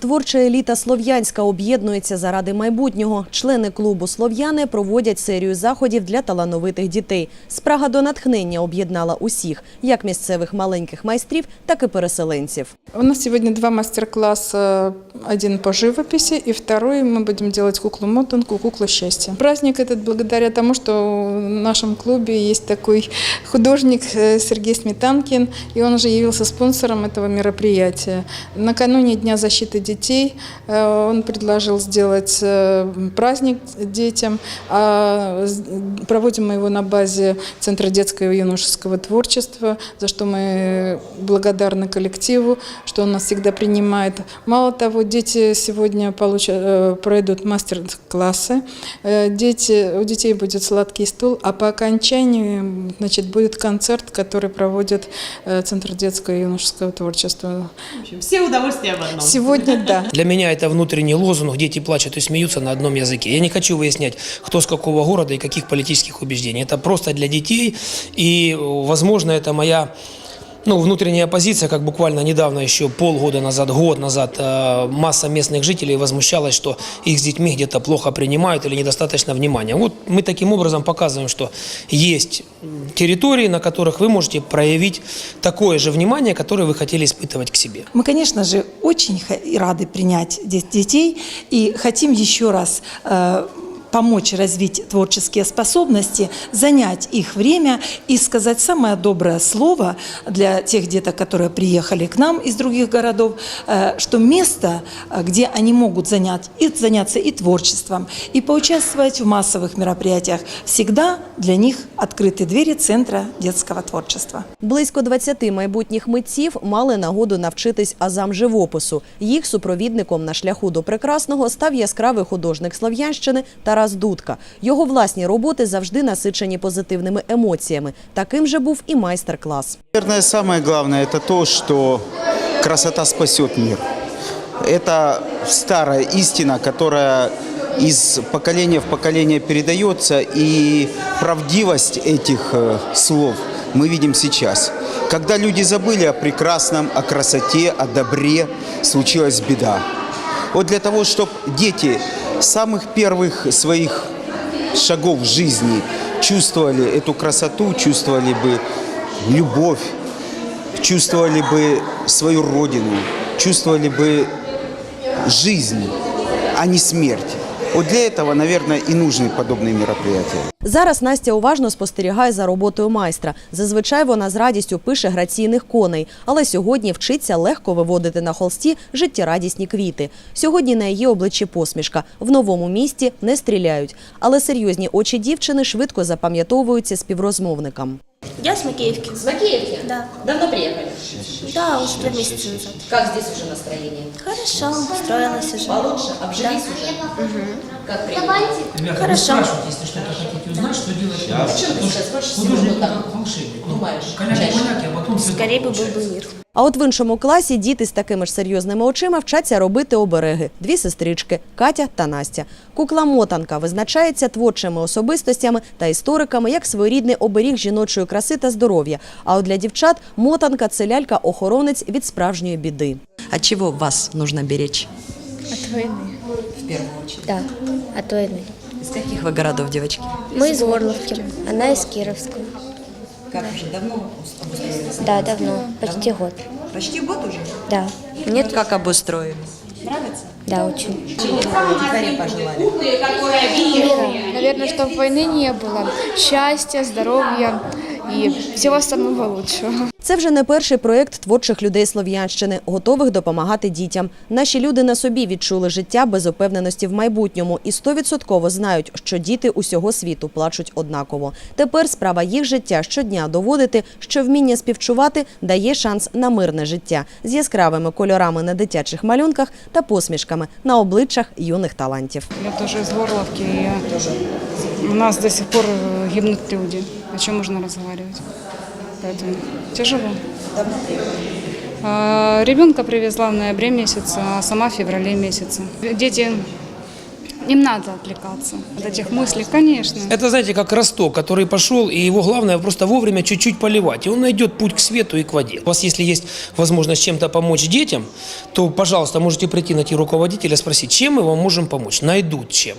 Творча еліта Слов'янська об'єднується заради майбутнього. Члени клубу Слов'яни проводять серію заходів для талановитих дітей. Спрага до натхнення об'єднала усіх, як місцевих маленьких майстрів, так і переселенців. У нас сегодня два мастер-класса. Один по живописи и второй мы будем делать куклу-мотанку, куклу счастья. Праздник этот благодаря тому, что в нашем клубе есть такой художник э, Сергей Сметанкин, и он уже явился спонсором этого мероприятия. Накануне Дня защиты детей э, он предложил сделать э, праздник детям. А Проводим мы его на базе Центра детского и юношеского творчества, за что мы благодарны коллективу, что он нас всегда принимает. Мало того, дети сегодня получат, э, пройдут мастер-классы, дети, у детей будет сладкий стул, а по окончанию значит, будет концерт, который проводит Центр детского и юношеского творчества. Все удовольствия в одном. Сегодня да. Для меня это внутренний лозунг «Дети плачут и смеются на одном языке». Я не хочу выяснять, кто с какого города и каких политических убеждений. Это просто для детей, и, э, возможно, это моя ну, внутренняя позиция, как буквально недавно, еще полгода назад, год назад, э, масса местных жителей возмущалась, что их с детьми где-то плохо принимают или недостаточно внимания. Вот мы таким образом показываем, что есть территории, на которых вы можете проявить такое же внимание, которое вы хотели испытывать к себе. Мы, конечно же, очень рады принять де- детей и хотим еще раз э, помочь развить творческие способности, занять их время и сказать самое доброе слово для тех деток, которые приехали к нам из других городов, э, что место, э, где они могут занять, и заняться и творчеством, и поучаствовать в массовых мероприятиях, всегда для них открыты двери Центра детского творчества. Близько 20 майбутніх митців мали нагоду навчитись азам живопису. Їх супровідником на шляху до прекрасного став яскравий художник Слов'янщини Тарас Дудка. Його власні роботи завжди насичені позитивними емоціями. Таким же був і майстер-клас. Наверное, самое главное это то, что красота спасет мир. Это старая истина, которая из поколения в поколение передается, и правдивость этих э, слов мы видим сейчас. Когда люди забыли о прекрасном, о красоте, о добре, случилась беда. Вот для того, чтобы дети с самых первых своих шагов в жизни чувствовали эту красоту, чувствовали бы любовь, чувствовали бы свою родину, чувствовали бы жизнь, а не смерть. Вот для этого, наверное, и нужны подобные мероприятия. Зараз Настя уважно спостерігає за роботою майстра. Зазвичай вона з радістю пише граційних коней, але сьогодні вчиться легко виводити на холсті життєрадісні квіти. Сьогодні на її обличчі посмішка. В новому місті не стріляють. Але серйозні очі дівчини швидко запам'ятовуються співрозмовникам. Я с Макеевки. С Макеевки? Да. Давно приехали? Да, уже два месяца назад. Как здесь уже настроение? Хорошо, устроилась уже. Получше? Обжились уже? Как приняли? Хорошо. если что-то хотите узнать, что делать В чем ты сейчас больше всего ну, так, думаешь? Чаще? а потом Скорее бы был бы мир. А от в іншому класі діти з такими ж серйозними очима вчаться робити обереги. Дві сестрички Катя та Настя. Кукла мотанка визначається творчими особистостями та істориками як своєрідний оберіг жіночої краси та здоров'я. А от для дівчат мотанка це лялька-охоронець від справжньої біди. От чего вас нужно беречь От войны. в первую очередь? Да, от войны. Из каких вы городов, девочки? Мы из Горловки, она из Кировского. Как уже давно обустроились? Да, давно, почти год. Почти год уже? Да. Нет, Как обустроились? Нравится? да, очень. Дикари пожелали. Мира. Наверное, чтобы войны не было. Счастья, здоровья и всего самого лучшего. Це вже не перший проєкт творчих людей Слов'янщини, готових допомагати дітям. Наші люди на собі відчули життя без упевненості в майбутньому і стовідсотково знають, що діти усього світу плачуть однаково. Тепер справа їх життя щодня доводити, що вміння співчувати дає шанс на мирне життя з яскравими кольорами на дитячих малюнках та посмішками на обличчях юних талантів. Я тоже из Горловки, и у нас до сих пор э, гибнут люди. О чем можно разговаривать? Поэтому тяжело. А, Ребенка привезла в ноябре месяце, а сама в феврале месяце. Дети Им надо отвлекаться от этих мыслей, конечно. Это, знаете, как росток, который пошел, и его главное просто вовремя чуть-чуть поливать. И он найдет путь к свету и к воде. У вас, если есть возможность чем-то помочь детям, то, пожалуйста, можете прийти найти руководителя, спросить, чем мы вам можем помочь. Найдут чем.